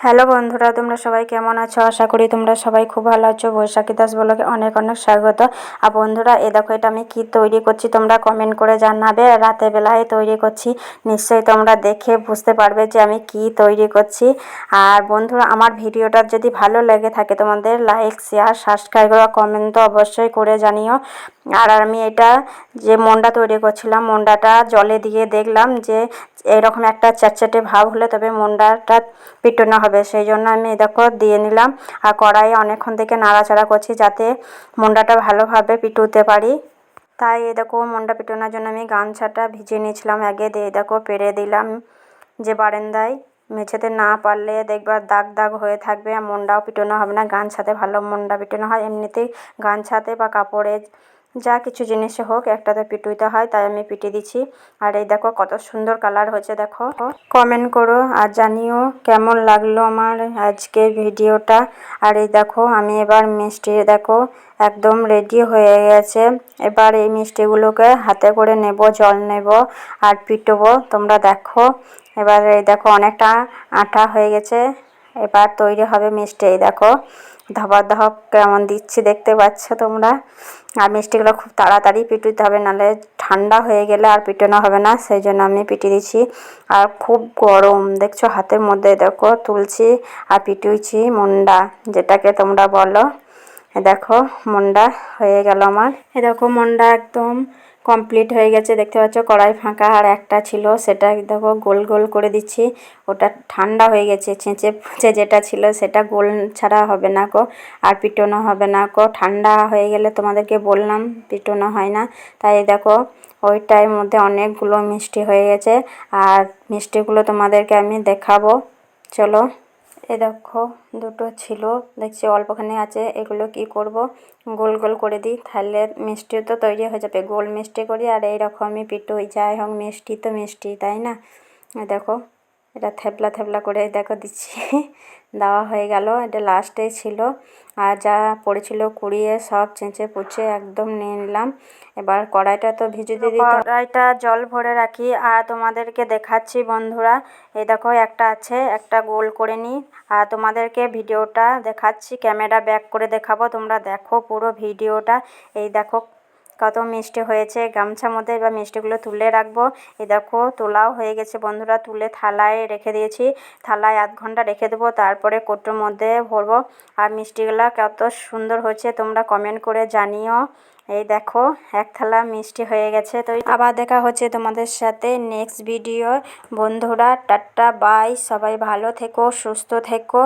Hello বন্ধুরা, তোমরা সবাই কেমন আছো? আশা করি তোমরা সবাই খুব ভালো আছো। বৈশাখী দাস ব্লগে অনেক অনেক স্বাগত। আর বন্ধুরা, এ দেখো, এটা আমি কি তৈরি করছি তোমরা কমেন্ট করে জানাবে। রাতের বেলায় তৈরি করছি, নিশ্চয়ই তোমরা দেখে বুঝতে পারবে যে আমি কি তৈরি করছি। আর বন্ধুরা, আমার ভিডিওটা যদি ভালো লেগে থাকে, তোমাদের লাইক শেয়ার সাবস্ক্রাইব বা কমেন্ট তো অবশ্যই করে জানিও। আর আমি এটা যে মন্ডা তৈরি করছিলাম মন্ডাটা জলে দিয়ে দেখলাম যে এরকম একটা চ্যাটচ্যাটে ভাব হলে তবে মন্ডাটা পিটোনো হবে। সেই জন্য আমি দেখো দিয়ে নিলাম। আর কড়াইয়ে অনেকক্ষণ থেকে নাড়াচাড়া করছি যাতে মন্ডাটা ভালোভাবে পিটুতে পারি। তাই এ দেখো মন্ডা পিটোনোর জন্য আমি গামছাটা ভিজিয়ে নিয়েছিলাম। আগে দিয়ে দেখো পেরে দিলাম যে বারান্দায়। মেঝেতে না পারলে দেখবার দাগ দাগ হয়ে থাকবে আর মন্ডাও পিটোনো হবে না। গান ছাতে ভালো মন্ডা পিটোনো হয়। এমনিতেই গান ছাতে বা কাপড়ে যা কিছু জিনিসে হোক, একটাতে পিটুইতে হয়, তাই আমি পিটিয়ে দিচ্ছি। আর এই দেখো কত সুন্দর কালার হয়েছে, দেখো। কমেন্ট করো আর জানিও কেমন লাগল আমার আজকে ভিডিওটা। আর এই দেখো, আমি এবার মিষ্টি, দেখো, একদম রেডি হয়ে গেছে। এবার এই মিষ্টিগুলোকে হাতে করে নেব, জল নেব আর পিটবো, তোমরা দেখো। এবার এই দেখো, অনেকটা আটা হয়ে গেছে। এবার তৈরি হবে মিষ্টি। এই দেখো, ধাপা ধাপ কেমন দিচ্ছি দেখতে পাচ্ছ তোমরা? আর মিষ্টিগুলো খুব তাড়াতাড়ি পিটুতে হবে, নাহলে ঠান্ডা হয়ে গেলে আর পিটানো হবে না, সেই জন্য আমি পিটিয়ে দিচ্ছি। আর খুব গরম, দেখছ হাতের মধ্যে দেখো তুলছি আর পিটুইছি মুন্ডা, যেটাকে তোমরা বলো। দেখো, মন্ডা হয়ে গেল আমার। এ দেখো মন্ডা একদম কমপ্লিট হয়ে গেছে, দেখতে পাচ্ছ? কড়াই ফাঁকা আর একটা ছিল, সেটা দেখো গোল গোল করে দিচ্ছি। ওটা ঠান্ডা হয়ে গেছে ছেঁচে ফুঁচে যেটা ছিল সেটা গোল ছাড়া হবে না কো আর পিটোনো হবে না কো ঠান্ডা হয়ে গেলে তোমাদেরকে বললাম, পিটোনো হয় না। তাই দেখো, ওইটার মধ্যে অনেকগুলো মিষ্টি হয়ে গেছে, আর মিষ্টিগুলো তোমাদেরকে আমি দেখাবো। চলো। এ দেখো, দুটো ছিল। দেখছি অল্পখানি আছে, এগুলো কি করব? গোল গোল করে দিই, তাহলে মিষ্টিও তো তৈরি হয়ে যাবে। গোল মিষ্টি করি আর এইরকমই পিটুই, যাই হোক মিষ্টি তো মিষ্টি, তাই না? দেখো এটা থেপলা থেপলা করে, দেখো দিচ্ছি। দেওয়া হয়ে গেল, এটা লাস্টে ছিল। আর যা পড়েছিল কুড়িয়ে, সব চেঁচে পুচে একদম নিয়ে নিলাম। এবার কড়াইটা তো ভিজে দিয়ে কড়াইটা জল ভরে রাখি। আর তোমাদেরকে দেখাচ্ছি বন্ধুরা, এই দেখো একটা আছে, একটা গোল করে নিই। আর তোমাদেরকে ভিডিওটা দেখাচ্ছি, ক্যামেরা ব্যাক করে দেখাবো। তোমরা দেখো পুরো ভিডিওটা। এই দেখো কত মিষ্টি হয়েছে গামছার মধ্যে এবার মিষ্টিগুলো তুলে রাখব। এ দেখো, তোলাও হয়ে গেছে বন্ধুরা, তুলে থালায় রেখে দিয়েছি। থালায় আধ ঘণ্টা রেখে দেবো, তারপরে কোটোর মধ্যে ভরবো। আর মিষ্টিগুলো কত সুন্দর হয়েছে, তোমরা কমেন্ট করে জানিও। এই দেখো, এক থালা মিষ্টি হয়ে গেছে। তো আবার দেখা হচ্ছে তোমাদের সাথে নেক্সট ভিডিও বন্ধুরা, টাটা বাই সবাই ভালো থেকো, সুস্থ থেকো।